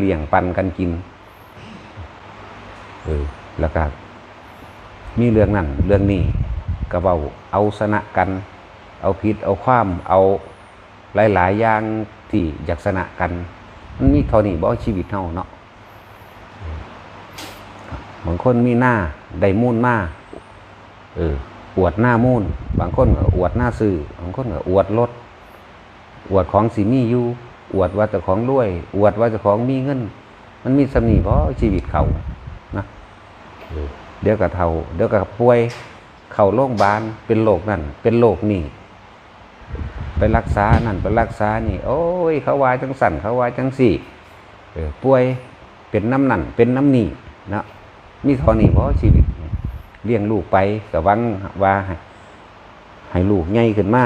เลี้ยงปันกันกิน เออ แล้วก็มีเรื่องนั้นเรื่องนี้ก็เว้าเอาชนะกัน เอาผิดเอาความเอาหลาย ๆ อย่างที่อยากชนะกันมันมีเท่านี้บ่ชีวิตเฮาเนาะบางคนมีหน้าได้มูลมาเอออวดหน้ามูลบางคนก็อวดหน้าซื้อบางคนก็อวดรถอวดของสีมีอยู่ อวดว่าเจ้าของรวย อวดว่าเจ้าของมีเงิน มันมีสำนีเพราะชีวิตเขานะเออเดี๋ยวกับเท่าเดี๋ยวกับป่วย เข้าโรงพยาบาลเป็นโรคนั่น เป็นโรคนี่ไปรักษานั่นไปรักษานี่ โอ้ยเขาวายจังสั่นเขาวายจังสี่เออป่วยเป็นน้ำนั่นเป็นน้ำนี่นะมีเท่านี้เพราะชีวิตเลี้ยงลูกไปกับวังว่าให้ให้ลูกใหญ่ขึ้นมา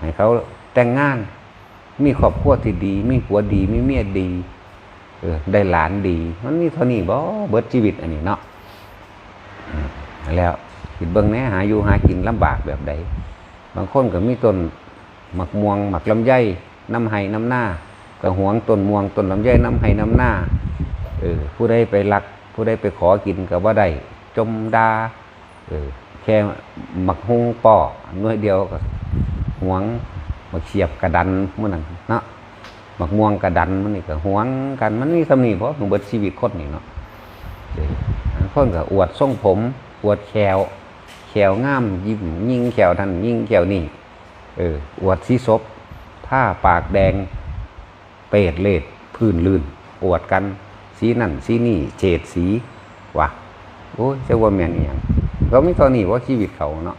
ให้เขาแต่งงาน มีครอบครัวที่ดี มีผัวดี มีเมียดี เออ ได้หลานดี มันมีเท่านี้บ่เบิดชีวิตอันนี้เนาะแล้วคิดเบิ่งแน่หาอยู่หากินลำบากแบบใดบางคนก็มีต้นหมักม่วงหมักลำไยน้ำไห้น้ำหน้าก็หวงต้นม่วงต้นลำไยน้ำไห้น้ำหน้าเออผู้ใดไปรัก ผู้ใดไปขอกินก็บ่าได้จมดาเออแค่หมักฮุงปอหน่วยเดียวก็หวง มาเฉียบกระดันมันนั่นเนาะหมักม่วงกระดันมันนี่ก็หวงกันมันมีสำนี่เพราะมันเบิดชีวิตคนนี่เนาะเด้บางคนก็อวดทรงผมอวดแขวแขวงามยิ้มยิ่งแขวทันยิ่งแขวนี่เอออวดสีศพผ้าปากแดงเปรตเลดพื้นลื่น อวดกันสีนั่นสีนี่เฉดสีว่ะโอ้ยเจ้าว่าแม่นอีหยังเขาไม่ตอนนี้ว่าชีวิตเขาเนาะ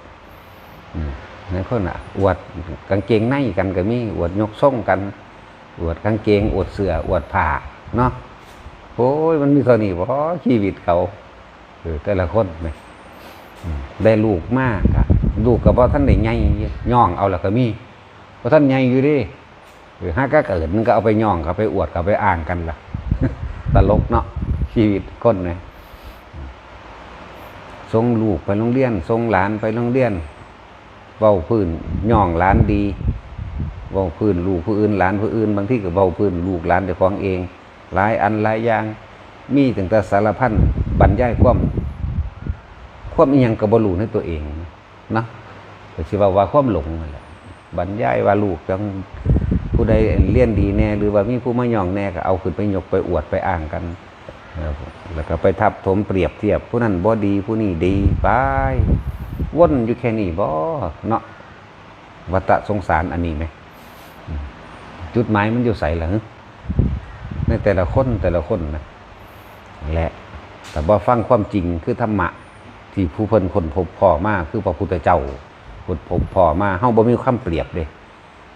นั่นคนอะอวดกางเกงในกันก็มีอวดยกส่งกัน อวดกางเกงอวดเสื้ออวดผ้าเนาะโอ้ยมันมีเท่านี้เพราะชีวิตเขาเออแต่ละคนไหมได้ลูกมากอะลูกกับว่าท่านได้ใหญ่ย่องเอาล้วก็มีเพราะท่านใหญ่อยู่ดิหรือห้าก็เกิดมันก็เอาไปย่องเขาไปอวดเขาไปอ่างกันล่ะตลกเนาะชีวิตคนเลยส่งลูกไปโรงเรียนส่งหลานไปโรงเรียน เว้าพื้นย่องหลานดีเว้าพื้นลูกผู้อื่นหลานผู้อื่น บางที่ก็เว้าพื้นลูกหลานเจ้าของเอง หลายอันหลายอย่างมีตั้งแต่สารพันบรรยายความความอีหยังกับบรูในตัวเองนะก็สิว่าว่าความหลงนั่นแหละบรรยายว่าลูกจังผู้ใดเรียนดีแน่ หรือว่ามีผู้มาย่องแน่ก็เอาขึ้นไปยกไปอวดไปอ้างกัน แล้วก็ไปทับถมเปรียบเทียบ ผู้นั้นบ่ดีผู้นี้ดีไปว่นอยู่แค่นี้บ่เนาะวัฏสงสารอันนี้ไหม จุดหมายมันอยู่ใส่หรือในแต่ละคนแต่ละคนนะและแต่บ่ฟังความจริงคือธรรมะ ที่ผู้เพิ่นคนพบพ่อมากคือพระพุทธเจ้าคนพบพ่อมาเฮาบ่มีความเปรียบเด้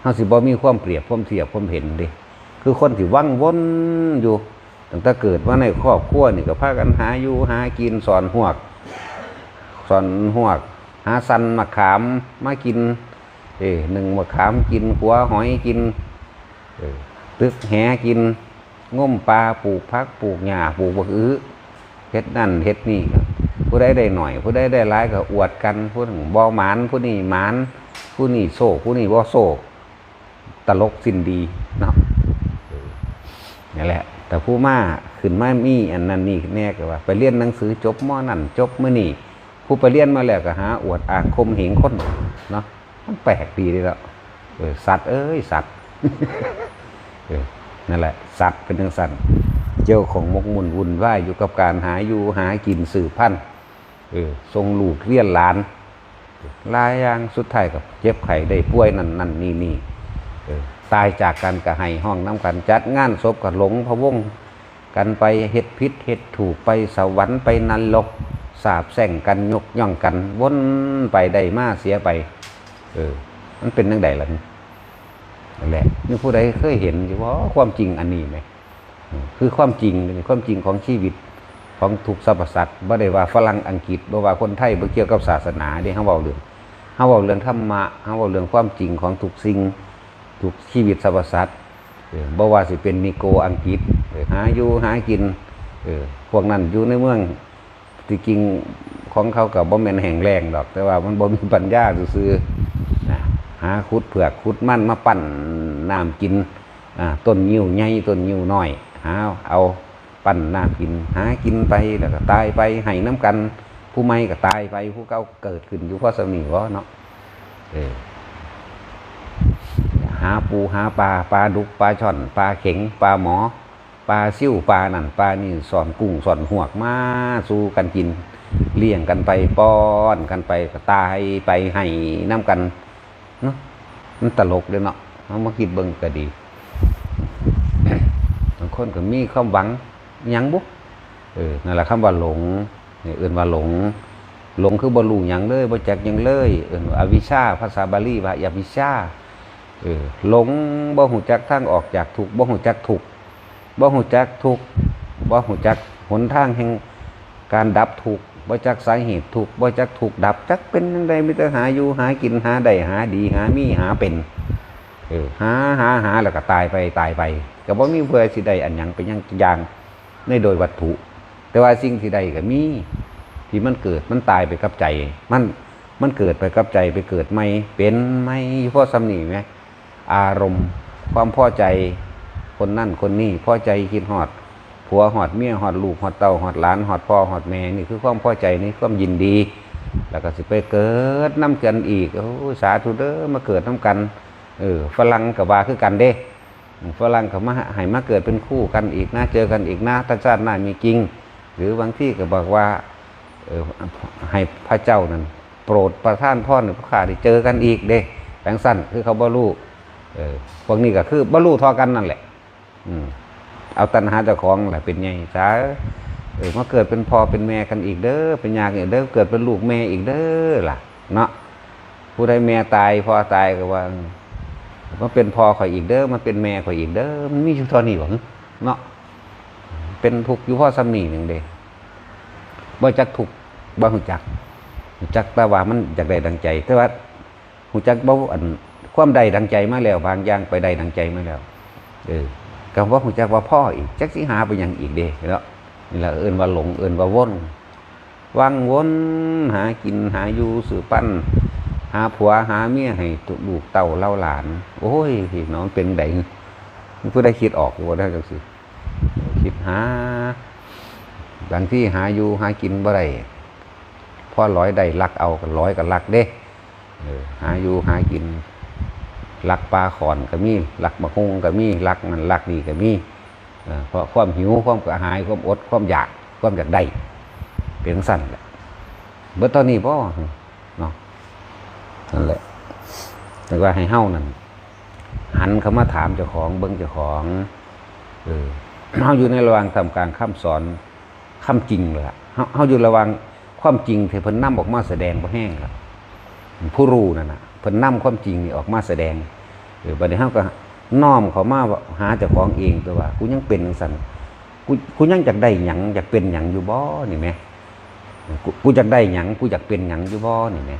เฮาสิบ่มีความเปรียบความเทียบความเห็นเด้คือคนที่วังวนอยู่ ตั้งแต่เกิดมาในครอบครัวนี่ก็พากันหาอยู่หากินสอนหวกสอนหวก หาสันมะขามมากิน เอ้หนึ่งมะขามกินขัวหอยกินตึกแหกินง่มปลาปลูกพักปลูกหญ้าปลูกบะอื้อเฮ็ดนั่นเฮ็ดนี่ผู้ใดได้หน่อย ผู้ใดได้หลายก็อวดกันผู้หนึ่งบ่หมานผู้นี้หมานผู้นี้โซ่ผู้นี้บ่โซ่ตลกสิ้นดีเนาะนี่แหละ แต่ผู้มาขึ้นมามีอันนั้นนี่แน่ก็ว่า ไปเรียนหนังสือจบมอนั่นจบมื่อนี่ผู้ไปเรียนมาแล้วก็หาอวดอ่างคมเหงคนเนาะมันแปลกดีเลยแล้วเออสัตว์เอ้ยสัตว์นั่นแหละ สัตว์เป็นทั้งสัตว์เจ้าของมกมุ่นวุ่นวายอยู่กับการหาอยู่หากินสื่อพันธุ์ทรงลูกเรียนหลานลายยางสุดท้ายกับเจ็บไข้ได้ป่วยนั่นนั่นนี่นี่ ตายจากกันกับให้ห้องน้ำกันจัดงานศพกับหลงพะวงกันไปเฮ็ดพิษเฮ็ดถูกไปสวรรค์ไปนรกสาบแส่งกันยกย่องกันวนไปได้มาเสียไป เออ มันเป็นนังใดล่ะนี่นั่นแหละนี่ผู้ใดเคยเห็นอยู่ว่าความจริงอันนี้ไหมคือความจริงความจริงของชีวิตของทุกสรรพสัตว์บ่ได้ว่าฝรั่งอังกฤษบ่ว่าคนไทยบ่เกี่ยวกับศาสนาเด้เฮาเว้าเรื่องเฮาเว้าเรื่องธรรมะเฮาเว้าเรื่องความจริงของทุกสิ่ง ทุกชีวิตสรรพสัตว์เออบ่ว่าสิเป็นนิโกอังกฤษเออหาอยู่หากินเออพวกนั้นอยู่ในเมืองที่จริงของเขากับบ่แมนแห่งแรงดอก แต่ว่ามันบ่มีปัญญาซื่อนะหาขุดเผือกขุดมันมาปั่นน้ำกินอ่าต้นยิ้วใหญ่ต้นยิ้วน้อยหาเอาปั้นน้ำกิน หากินไปแล้วก็ตายไปให้น้ำกัน ผู้ไม่ก็ตายไปผู้เก่าเกิดขึ้นอยู่เพราะสมีวะเนาะเออ หาปูหาปลาปลาดุกปลาช่อนปลาเข็งปลาหมอปลาซิ่วปลานั่นปลานี่สอนกุ้งสอนหวกมาสู้กันกิน เลี้ยงกันไปป้อนกันไปตายไปให้น้ำกันเนาะมันตลกเลยเนาะเอามาคิดเบิ่งก็ดีบางคนก็มีความหวังยังบุเออนั่นแหละคำว่าหลงเนี่ยเอื่นว่าหลง หลงคือบรรลุยังเลยบ่จักยังเลยเอื่นอวิชชาภาษาบาลีว่าอวิชชา เออหลงบ่หูจักทางออกจากทุกบ่หูจักทุกบ่หูจักทุกบ่หูจักหนทางแห่งการดับทุกบ่จักสาเหตุทุกบ่จักทุกดับจักเป็นจังไดมีแต่หาอยู่หากินหาได้หาดีหามีหาเป็นเออหาหาหาแล้วก็ตายไปตายไปก็บ่มีเพื่อสิได้อันยังเป็นยังอย่างในโดยวัตถุ แต่ว่าสิ่งที่ใดก็มีที่มันเกิดมันตายไปกับใจ มันมันเกิดไปกับใจไปเกิดไม่เป็นไม่เพราะสำนีไหม อารมณ์ ความพอใจคนนั่นคนนี้พอใจคิดหอดผัวหอดเมียหอดลูกหอดเต้าหอดหลานหอดพ่อหอดแม่นี่คือความพอใจนี่ความยินดี แล้วก็สิไปเกิดน้ำกันอีกโอ้สาธุเด้อมาเกิดน้ำกันเออฝรั่งกับว่าคือกันเด้ฝรั่งเขามาให้มาเกิดเป็นคู่กันอีกนะเจอกันอีกนะถ้าชาติหน้ามีจริง หรือบางที่ก็บอกว่าเออให้พระเจ้านั้นโปรดประทานพรให้พวกข้าได้เจอกันอีกเด้แปลงสั้นคือเขาบรรลุ เออพวกนี้ก็คือบรรลุทอกันนั่นแหละ อืมเอาตัณหาเจ้าของแหละเป็นไงจ้าเออมาเกิดเป็นพ่อเป็นแม่กันอีกเด้อเป็นยากอีกเด้อเกิดเป็นลูกแม่อีกเด้อล่ะ เนาะผู้ใดแม่ตายพ่อตายก็ว่ามันเป็นพ่อข่อยอีกเด้อมันเป็นแม่ข่อยอีกเด้อมันมีชุดทอนี่หวังเนาะเป็นทุกอยู่พ่อซ้ำนี่หนึ่งเด้บ่จักทุกบ่หูจักหูจักแต่ว่ามันอยากได้ดังใจ แต่ว่าหูจักบ่อัน ความใดดังใจมาแล้ว บางอย่างไปใดดังใจมาแล้ว เออก็ว่าหูจักว่าพ่ออีกจักสิหาไปหยังอีกเด้เนาะนี่แหละเอินว่าหลงเอินว่าวนวังวนหากินหาอยู่สือปั้นหาผัวหาเมียให้ตุลูกเต่าเล่าหลาน โอ้ยพี่น้องเป็นไดมันผู้ได้คิดออกว่าได้จังสิคิดหาบางที่หาอยู่หากินบ่ได้พอร้อยได้ลักเอากันร้อยกันลักเด้อหาอยู่หากิน หลักปลาขอนก็มีหลักมะฮงก็มีหลักนั่นลักนี่ก็มีเพราะความหิวความกระหายความอดความอยากความอยากได้เป็นสั้นแหละเบิดตอนนี้พ่เนาะนั่นแหละแต่ว่าให้เฮ้านั่นหันเขามาถามเจ้าของเบิ้งเจ้าของเออเฮาอยู่ในระหว่างทำการข้ามสอนข้ามจริงเลยล่ะเฮาเฮาอยู่ระหว่างความจริงที่เพิ่นนำออกมาแสดงบ่แห้งครับผู้รู้นั่นน่ะ เพิ่นนำความจริงนี่ออกมาแสดงเออบัดนี้เฮาก็น้อมเขามาว่าหาเจ้าของเองตัวว่ากูยังเป็นจังซั่นกูกูยังอยากได้หยังอยากเป็นหยังอยู่บ่นี่แหมกูกูอยากได้หยังกูอยากเป็นหยังอยู่บ่นี่แหม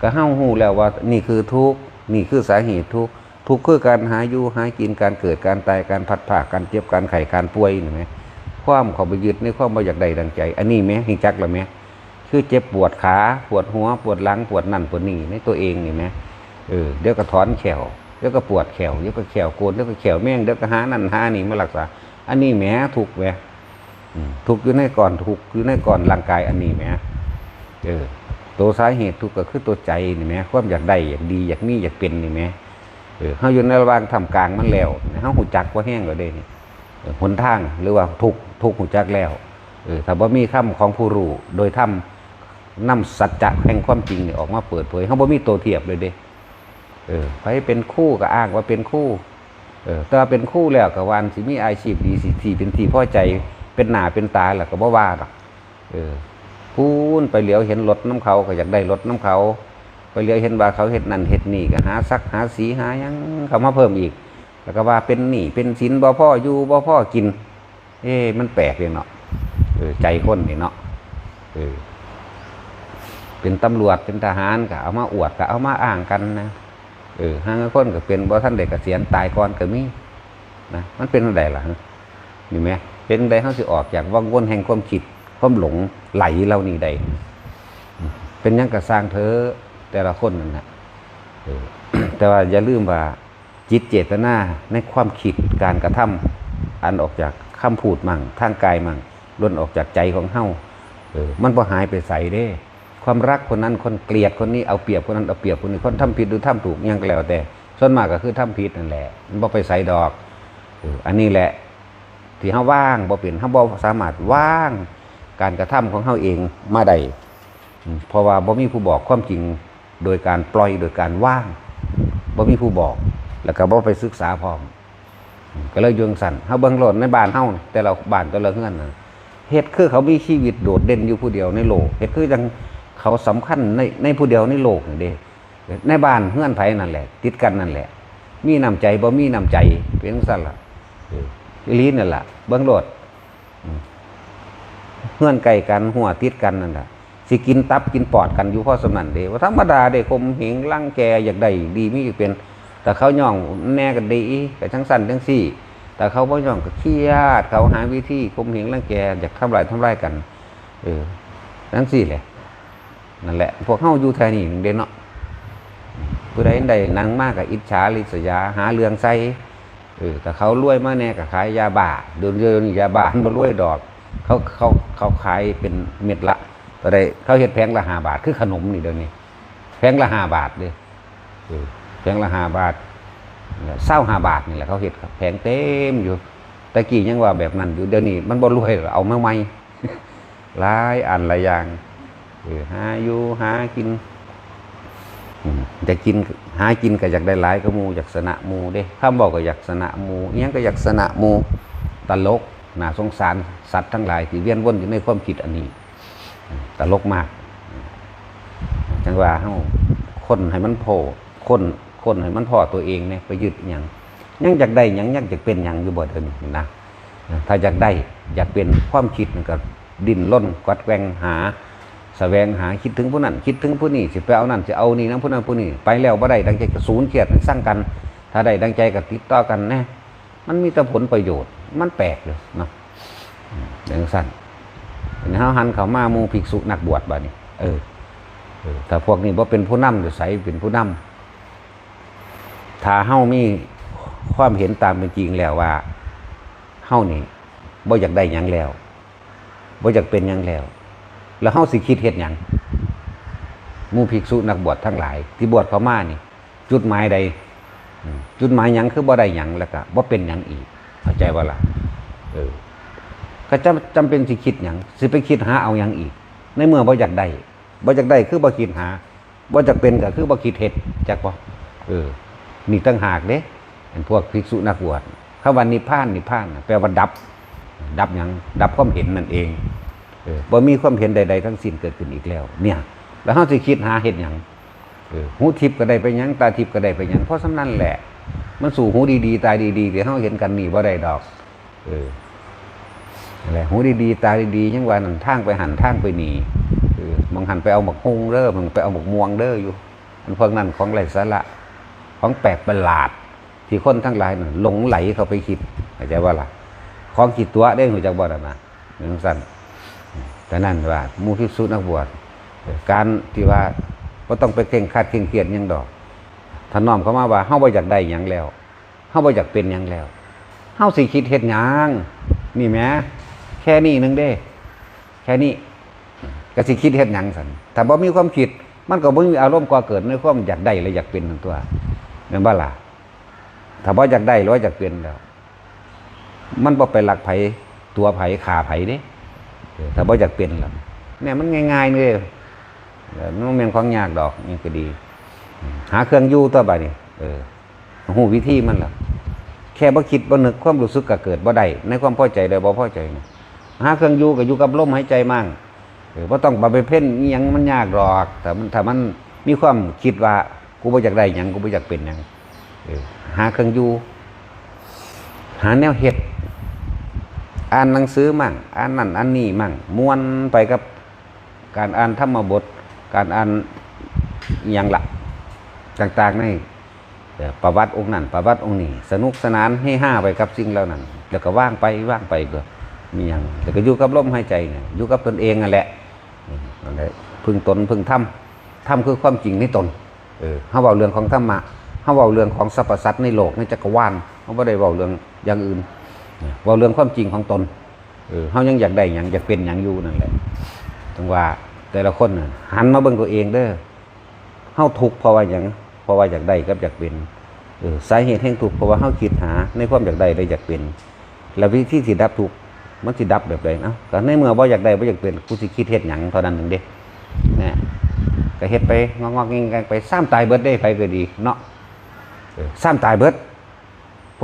ก็เฮาหูแล้วว่านี่คือทุกข์นี่คือสาเหตุทุกข์ทุกข์คือการหาอยู่หากินการเกิดการตายการพัดผ่าการเจ็บการไข้การป่วยนี่ไหมความเขาไปยึดในความบ่อยากได้ดังใจ อันนี้ไหมหิงจักหรือไหม คือเจ็บปวดขาปวดหัวปวดหลังปวดนั่นปวดนี่ในตัวเองนี่ไหมเออเดี๋ยวก็ถอนแขวเดี๋ยวก็ปวดแขวเดี๋ยวก็แขวโกนเดี๋ยวก็แขวแม่งเดี๋ยวก็หานั่นหานี่มารักษา อันนี้แหมถูกไหมถูกอยู่ในก่อนถูกอยู่ในก่อนร่างกายอันนี้แหมเออตัวสาเหตุทุกข์ก็คือตัวใจนี่แหมความอยากได้อยากดีอยากมีอยากเป็นนี่แหมเออเฮาอยู่ในระหว่างทำกลางมันแล้วเฮาหูจักว่าแห้งแล้วเด้นี่หนทางหรือว่าทุกทุกหูจักแล้วเออถ้าบ่ามีคำของผู้รู้โดยทำ นำสัจจะแห่งความจริงนี่ออกมาเปิดเผยเฮาบ่มีตัวเทียบเลยเด้เออไปเป็นคู่ก็อ้างว่าเป็นคู่ เออแต่ว่าเป็นคู่แล้วก็วันสิมีอาชีพดีสิที่เป็นที่พอใจเป็นหน้าเป็นตาแล้วก็บ่ว่าดอกเออพูนไปเหลียวเห็นรถน้ำเขาก็อยากได้รถน้ำเขา ไปเหลียวเห็นว่าเขาเห็ดนั่นเห็ดนี่ก็หาซักหาสีหายังเขามาเพิ่มอีก แล้วก็ว่าเป็นหนี้เป็นสินบ่พ่ออยู่บ่พ่อกิน เอ๊ะมันแปลกเลยเนาะเออใจคนนี่เนาะเออ เป็นตำรวจเป็นทหารก็เอามาอวดก็เอามาอ้างกันนะเออห้างคนก็เป็นบ่ท่านเด็กเกษียณตายก่อนก็มีนะมันเป็นอะไรล่ะนี่ไหมเป็นอะไรเขาสิออกจากวังวนแห่งความคิดความหลงไหลเรานี่ได้เป็นยังกระสร้างเธอแต่ละคนนั่นนะเออแต่ว่าอย่าลืมว่าจิตเจตนาในความคิดการกระทำอันออกจากคคำพูดมั่งทางกายมั่งล้นออกจากใจของเฮาเออมันบ่หายไปใส่เด้ ความรักคนนั้นคนเกลียดคนนี้เอาเปรียบคนนั้นเอาเปรียบคนนี้คนทำผิดหรือทำถูกยังก็แล้วแต่ ส่วนมากก็คือทำผิดนั่นแหละมันบ่ไปใส่ดอกอันนี้แหละ ที่เฮาว่างบ่เป็นเฮาบ่สามารถว่างการกระทำของเฮาเองมาได้เพราะว่าบ่มีผู้บอกความจริงโดยการปล่อยโดยการว่างบ่มีผู้บอก แล้วก็บ่ไปศึกษาพร้อมก็เลยยงสั่นเฮาเบิ่งโลดในบ้านเฮาแต่ละบ้านแต่ละเฮือนน่ะเฮ็ดคือเขามีชีวิตโดดเด่นอยู่ผู้เดียวในโลกเฮ็ดคือจัง เขาสำคัญในในผู้เดียวในโลกนี่เด้ในบ้านเฮือนไผนั่นแหละ ติดกันนั่นแหละ มีน้ำใจบ่มีน้ำใจเป็นจังซั่นละอีลีนั่นแหละเบิ้องโลดเพื่อนไก่กันหัวติดกันนั่นแหละสิกินตับกินปอดกันอยู่พราะสมันเดว่าธรรมดาเด็กคมเหงร่างแกอยากได้ดีมีเป็น แต่เขาย่องแน่กันดีกับทั้งสั้นทั้งสี่ แต่เขาบ่ย่องก็เครียดเขาหาวิธีคมเหงร่างแกอยากทำลายทำลายกัน เออทั้งสี่แหละ นั่นแหละ พวกเฮาอยู่แถวนี้เด่นเนาะผู้ใดใดนั่งมากกับอิจฉาริษยาหาเรื่องใส่เออแต่เขารวยมาแน่ก็ขายยาบ้าเดินเดินยาบ้ามันรวยดอก เขาเขาเขาขายเป็นเม็ดละแต่ได้เขาเห็ดแพงละหาบาทคือขนมนี่เดี๋ยวนี้แพงละหาบาทเลยแพงละหาบาทเศร้าหาบาทนี่แหละเขาเห็ดแพงเต็มอยู่แต่กี้ยังว่าแบบนั้นอยู่เดี๋ยวนี้มันบ่รวยหรอเอามาใหม่หลายอันหลายอย่าง หาอยู่หากินอืมจะกินหากินก็อยากได้หลายก็มูอยากสนะมูเด้ข้ามบอกก็อยากสนะมูอิหยังก็อยากสนะมูตลกน่าสงสารสัตว์ทั้งหลายที่เวียนว่นอยู่ในความคิดอันนี้ ตลกมากจังว่าเฮาคนให้มันโผล่คนคนให้มันพอตัวเองเนี่ยไปยึดหยังยังอยากได้ยังยังอยากเป็นหยังอยู่บ่เดินนะถ้าอยากได้อยากเป็นความคิดมันก็ดิ้นร่นกัดแกว่งหา สวงหาคิดถึงผู้นั้นคิดถึงผู้นี้สิไปเอานั่นสิเอานี่นั่นผู้นั้นผู้นี้ไปแล้วบ่ได้ดังใจก็ศูนย์เครียดสร้างกัน ถ้าได้ดังใจก็ติดต่อกันแน่มันมีแต่ผลประโยชน์ มันแปลกเลยเนาะอย่างสั้นเห็นเฮาหันเขามามูภิกษุนักบวชบ่นี่เออเออแต่พวกนี้บ่เป็นผู้นำหรือใสเป็นผู้นำถ้าเฮามีความเห็นตามเป็นจริงแล้วว่าเฮานี่บ่อยากได้ยังแล้วบ่อยากเป็นยังแล้ว แล้วเฮาสิคิดเฮ็ดหยังมู่ภิกษุนักบวชทั้งหลาย ที่บวชเข้ามานี่ จุดหมายใด จุดหมายหยังคือบ่ได้หยังแล้วก็บ่เป็นหยังอีก เข้าใจว่าล่ะเออก็จำจำเป็นสิคิดหยังสิไปคิดหาเอาหยังอีก ในเมื่อบ่อยากได้บ่อยากได้คือบ่คิดหาบ่อยากเป็นก็คือบ่คิดเฮ็ดจักบ่เออนี่ตั้งหากเด้เป็นพวกภิกษุนักบวชคำว่านิพพานนิพพานแปลว่าดับ ดับยังดับความเห็นนั่นเอง บ่มีความเห็นใด ๆ ทั้งสิ้นเกิดขึ้นอีกแล้ว เนี่ย แล้วเฮาสิคิดหาเฮ็ดหยังหูทิพย์ก็ได้ไปยังตาทิพย์ก็ได้ไปยังเพราะสำนั้นแหละ มันสู่หูดีๆตาดีๆที่เฮาเห็นกันนี่บ่ได้ดอก เออนั่นแหละหูดีๆตาดีๆยังว่านั่นทางไปหันทางไปหนีเออมองหันไปเอาหมกฮงเด้อมันไปเอาหมกม่วงเด้ออยู่ มันพวกนั้นของไร้สาระของแปลกประหลาด ที่คนทั้งหลายนั่นหลงไหลเข้าไปคิดเข้าใจว่าล่ะ ของคิดตัวได้หูจักบ่ล่ะนะจังซั่น แต่นั่นว่ามูพิสุนักบวชการที่ว่าก็ต้องไปเก่งคาดเก่งเกียดยังดอกถนอมเขามาว่าเฮาบ่อยากได้ยังแล้วเฮาบ่อยากเป็นยังแล้วเฮาสิคิดเฮ็ดยังนี่แหมแค่นี้หนึงเด้ แค่นี้ก็สิคิดเฮ็ดยังซั่นถ้าบ่มีความคิด มันก็บ่มีอารมณ์ก่อเกิดในความอยากได้และอยากเป็นทั้งตัวแม่นบ่ล่ะถ้าบ่อยากได้หรือว่าอยากเป็นแล้ว มันบ่ไปหลักไผตัวไผขาไผเด้ ถ้าบ่อยากเป็นหรอกเนี่ยมันง่ายๆเลยมันบ่แม่นของยากดอกนี่ก็ดี หาเครื่องยู่ตัวบัดนี้เออหูวิธีมันล่ะ แค่บ่คิดบ่นึกความรู้สึกก็เกิดบ่ได้ในความพอใจใดบ่พอใจหาเครื่องยู่ก็อยู่กับลมหายใจมั่งเออบ่ต้องไปเพ่นยังมันยากหรอกแต่มันถ้ามันมีความคิดว่ากูบ่อยากได้ยังกูบ่อยากเป็นยังเออหาเครื่องอยู่หาแนวเฮ็ด อ่านหนังสือมั่งอ่านนั่นอ่านนี่มั่งม้วนไปกับการอ่านธรรมบท การอ่านอย่างละต่างๆในประวัติองค์นั้นประวัติองค์นี้ สนุกสนานให้ห้าไปกับสิ่งเหล่านั้น แล้วก็ว่างไปว่างไปก็มีอย่างแล้วก็อยู่กับลมหายใจเนี่ยอยู่กับตนเองนั่นแหละนั่นแหละพึงตนพึงทำทำคือความจริงในตนเออเฮาเว้าเรื่องของธรรมะเฮาเว้าเรื่องของสรรพสัตว์ในโลกในจักรวาลเฮาบ่ได้เว้าเรื่องอย่างอื่น ว่าเรื่องความจริงของตนเออเฮายังอยากได้หยังอยากเป็นหยังอยู่นั่นแหละถึงว่าแต่ละคนน่ะหันมาเบิ่งตัวเองเด้อเฮาทุกข์เพราะว่าหยังเพราะว่าอยากได้กับอยากเป็นเออสาเหตุแห่งทุกข์เพราะว่าเฮาคิดหาในความอยากได้ได้อยากเป็น แล้ววิธีสิดับทุกข์มันสิดับแบบใดเอ้าก็ในเมื่อบ่อยากได้บ่อยากเป็นกูสิคิดเฮ็ดหยังเท่านั้นเองเด้นะก็เฮ็ดไปงอกๆแงๆไปซ้ำตายเบิดได้ไปก็ดีเนาะซ้ำตายเบิด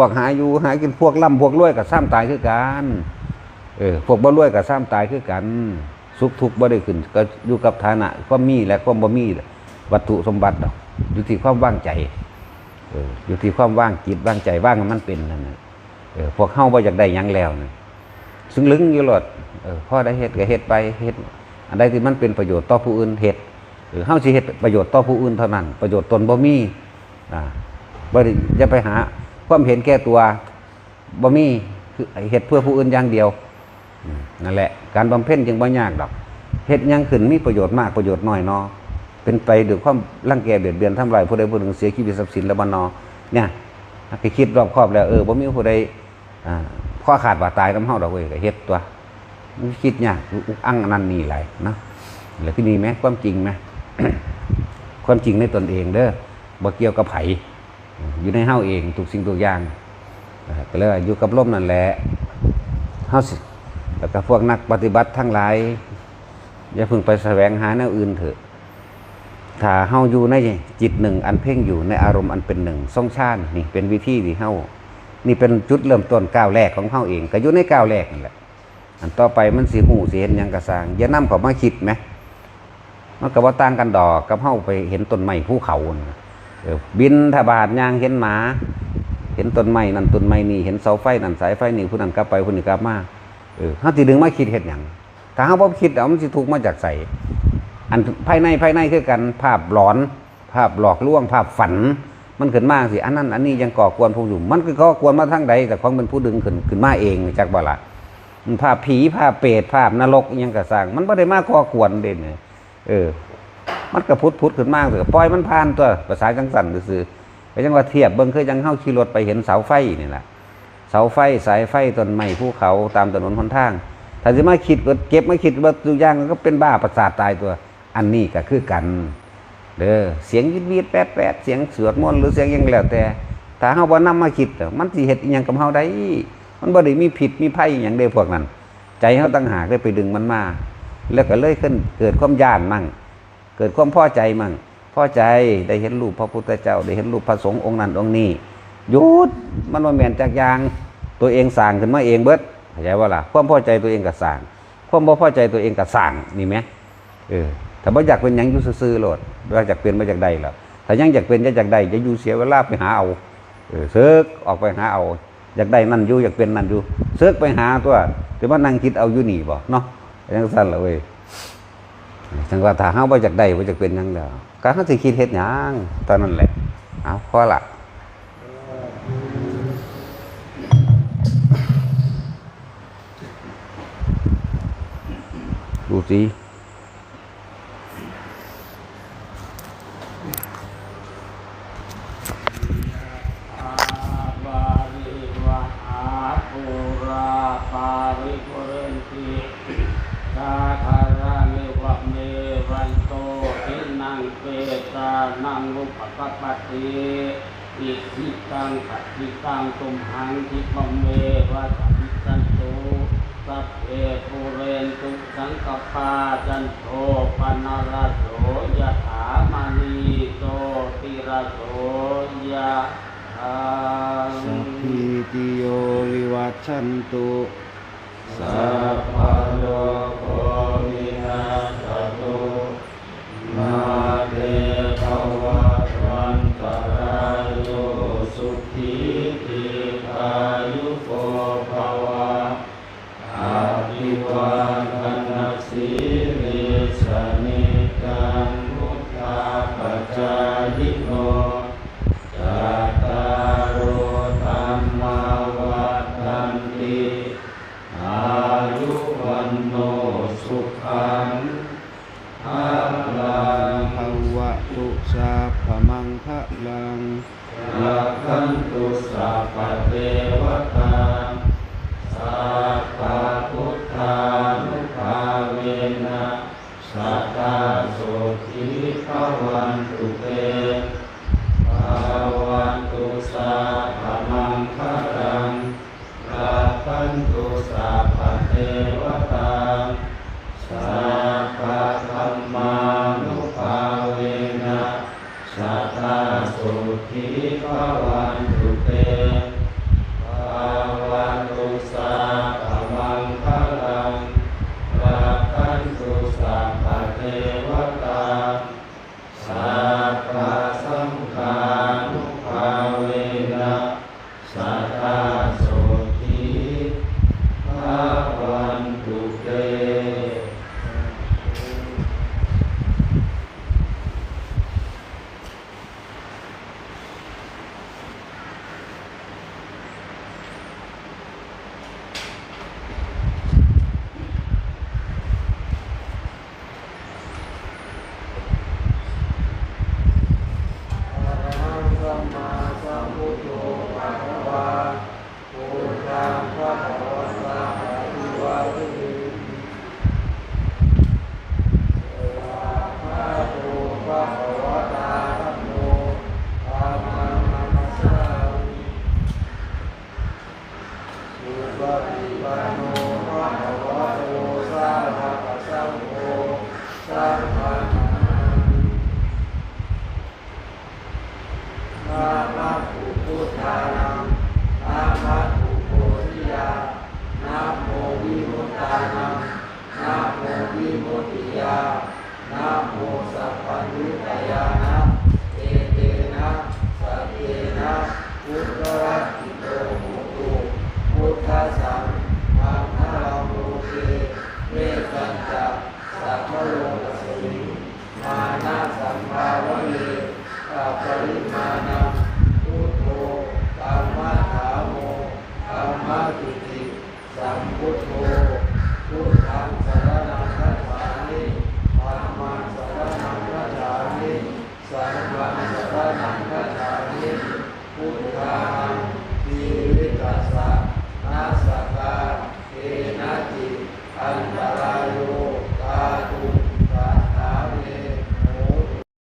วกหาอยู่หากินพวกล่ำพวกรวยกับซ้ำตายคือกันเออพวกบ่รวยกับซ้ำตายคือกันสุขทุกข์บ่ได้ขึ้น ก็อยู่กับฐานะความมีและความบ่มีวัตถุสมบัติดอกอยู่ที่ความว่างใจเอออยู่ที่ความว่างจิตว่างใจว่างมันเป็นนั่นนะเออพวกเฮาบ่อยากได้ยังแล้วนะซึ่งลึงอยู่โลอดเออพ่อได้เฮ็ดก็เฮ็ดไปเฮ็ดอันใดที่มันเป็นประโยชน์ต่อผู้อื่นเฮ็ดเออเฮาสิเฮ็ดประโยชน์ต่อผู้อื่นเท่านั้น ประโยชน์ตนบ่มีอ่าบ่ได้อย่าไปหา ความเห็นแก่ตัวบ่มีคือเฮ็ดเพื่อผู้อื่นอย่างเดียวนั่นแหละ การบำเพ็ญจึงบ่ยากดอกเฮ็ดยังขึ้นมีประโยชน์มากประโยชน์น้อยเนอเป็นไปด้วยความรังแกเบียดเบียนทำลายผู้ใดผู้หนึ่งเสียชีวิตทรัพย์สินและบ่นอเนี่ยไปคิดรอบครอบแล้วเออบ่มีผู้ใดข้อขาดว่าตายน้ำเฮาดอกเว้ยเฮ็ดตัวคิดยากอุกอั้งนันนี่หลายเนาะแล้วคือนี่ไหมความจริงไหมความจริงในตนเองเด้อบ่เกี่ยวกับไผ อยู่ในเฮาเองทุกสิ่งทุกอย่างนะครับก็เลยอยู่กับลมนั่นแหละเฮาสิแล้วก็พวกนักปฏิบัติทั้งหลายอย่าเพิ่งไปแสวงหาแนวอื่นเถอะถ้าเฮาอยู่ในจิตหนึ่ง อันเพ่งอยู่ในอารมณ์อันเป็นหนึ่งทรงชาตินี่เป็นวิธีที่เฮานี่เป็นจุดเริ่มต้นก้าวแรกของเฮาเองก็อยู่ในก้าวแรกนั่นแหละอันต่อไปมันสิหูสิเห็นยังกระสางอย่านำเขามาคิดไหมมันก็บ่ต่างกันดอกกับเฮาไปเห็นต้นไม้ภูเขานะ บินทบาทยางเห็นหมา เห็นต้นไม้นั่นต้นไม้นี่เห็นเสาไฟนั่นสายไฟนี่ผู้นั้นกลับไปผู้นี้กลับมาเออเฮาสิดึงมาคิดเฮ็ดหยังถ้าเฮาบ่คิดเอามันสิถูกมาจากไสอันภายในภายในคือกันภาพหลอน ภาพหลอกลวง ภาพฝัน มันขึ้นมาสิอันนั้น อันนี้ยังก่อกวนพวกอยู่ มันก็ก่อกวนมาทางใดแต่ของเป็นผู้ดึงขึ้นขึ้นมาเองจากบ่ละมันภาพผีภาพเปรตภาพนรกยังก็สร้างมันบ่ได้มาก่อกวนเด่นเออ มันก็พุดพุดขึ้นมากเถอปล่อยมันผ่านตัวภาษาจังสันซื่อๆก็ยังว่าเทียบเบิ่งคือจังเฮาขี่รถไปเห็นเสาไฟนี่แหละเสาไฟสายไฟต้นไม้ภูเขาตามถนนหนทางถ้าสิมาคิดเก็บมาคิดว่าตัวอย่างก็เป็นบ้าประสาทตายตัว อันนี้ก็คือกันเด้อเสียงยิดวีดแปดแปดเสียงเสวดมนหรือเสียงยังแล้วแต่ถ้าเฮาบ่นำมาคิดมันสิเฮ็ดอีหยังกับเฮาได้ มันบ่ได้มีผิดมีภัยอหยังเด้พวกนั้น ใจเฮาตั้งหากได้ไปดึงมันมา แล้วก็เลยขึ้นเกิดความย่านมั่ง เกิดความพอใจมั่งพอใจได้เห็นรูปพระพุทธเจ้า ได้เห็นรูปพระสงฆ์องค์นั้นองค์นี้หยุดมันว่าแม่นจากยางตัวเองสร้างขึ้นมาเองเบิดเข้าใจว่าล่ะความพอใจตัวเองก็สร้างความบ่พอใจตัวเองก็สร้างนี่ไหมเออถ้าบ่อยากเป็นยังยู่ซื่อๆโลดว่าอยากเป็นบ่อยากได้แล้วถ้ายังอยากเป็นอยากได้จะอยู่เสียเวลาไปหาเอาเออเสกออกไปหาเอาอยากได้นั่นอยู่อยากเป็นนั่นอยู่เสกไปหาตัวแต่ว่านั่งคิดเอาอยู่นี่บ่เนาะยังสั่นละเว้ย จังว่าถ้าเฮาบ่อยากได้บ่อยากเป็นหยังแล้วก็เฮาสิคิดเฮ็ดหยังตอนนั้นแหละ เอาพอละดูสิ อาบาลิวะอาปุราปาริปุเรนติสาคารานิวะเมวันโตทินังเปตานังรุ ปปัปปติอิทิตังขัตติตังตุมหังทิปะเมวะสัมสันตุสัพเพปุเรนตุสังกปาจันโทปนารโสยถามณีโตติระโสยะสัพพิติโยวิวัชชันตุสัพพะโล สุขังภาลังภวะตุสาพมังคะลังรักขันตุสาปเทวตา